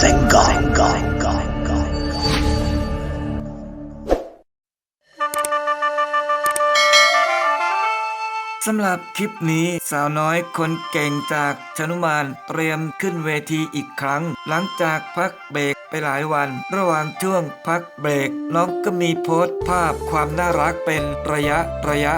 แสงกอนกอนกอนกอนสำหรับคลิปนี้สาวน้อยคนเก่งจากชนุมานเตรียมขึ้นเวทีอีกครั้ง หลังจากพักเบรกไปหลายวัน ระหว่างช่วงพักเบรก น้องก็มีโพสต์ภาพความน่ารักเป็นระยะระยะ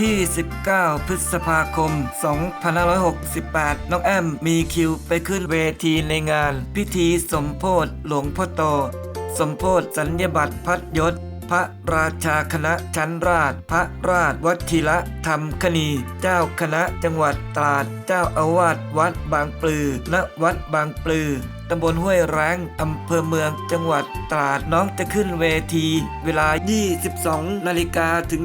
ที่ 19 พฤษภาคม 2568 น้องแอมมีคิวไปขึ้นเวทีในงาน พิธีสมโพธิหลวงพ่อโต สมโพธิสัญญบัตรพัดยศ พระราชาคณะชั้นราช พระราชวัชิระธรรมคณี เจ้าคณะจังหวัดตราด เจ้าอาวาสวัดบางปลือ ณ วัดบางปลือตำบลห้วยแร้งอำเภอเมืองจังหวัดตราดน้องจะขึ้นเวที เวลา 22 นาฬิกาถึง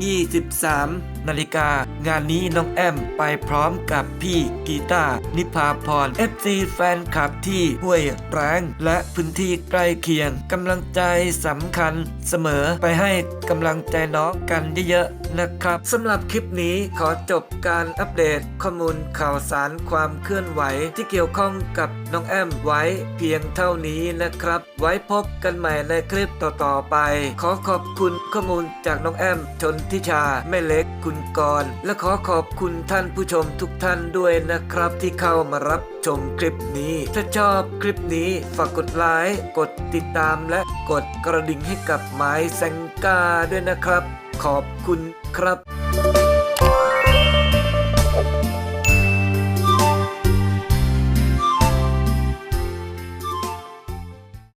23 นาฬิกา งานนี้น้องแอมไปพร้อมกับพี่กีตาร์นิพาพร FC แฟนคลับที่ห้วยแรงและพื้นที่ใกล้เคียงกำลังใจสำคัญเสมอไปให้กำลังใจน้องกันเยอะๆนะครับสำหรับคลิปนี้ขอจบการอัปเดตข้อมูลข่าวสารความเคลื่อนไหวที่เกี่ยวข้องกับ น้องแอมไว้เพียงเท่านี้นะครับ ไว้พบกันใหม่ในคลิปต่อๆไป ขอขอบคุณข้อมูลจากน้องแอมชนทิชาแม่เล็กคุณกรณ์และขอขอบคุณท่านผู้ชมทุกท่านด้วยนะครับ ที่เข้ามารับชมคลิปนี้ ถ้าชอบคลิปนี้ฝากกดไลค์กดติดตามและกดกระดิ่งให้กับไม้แซงกาด้วยนะครับ ขอบคุณครับ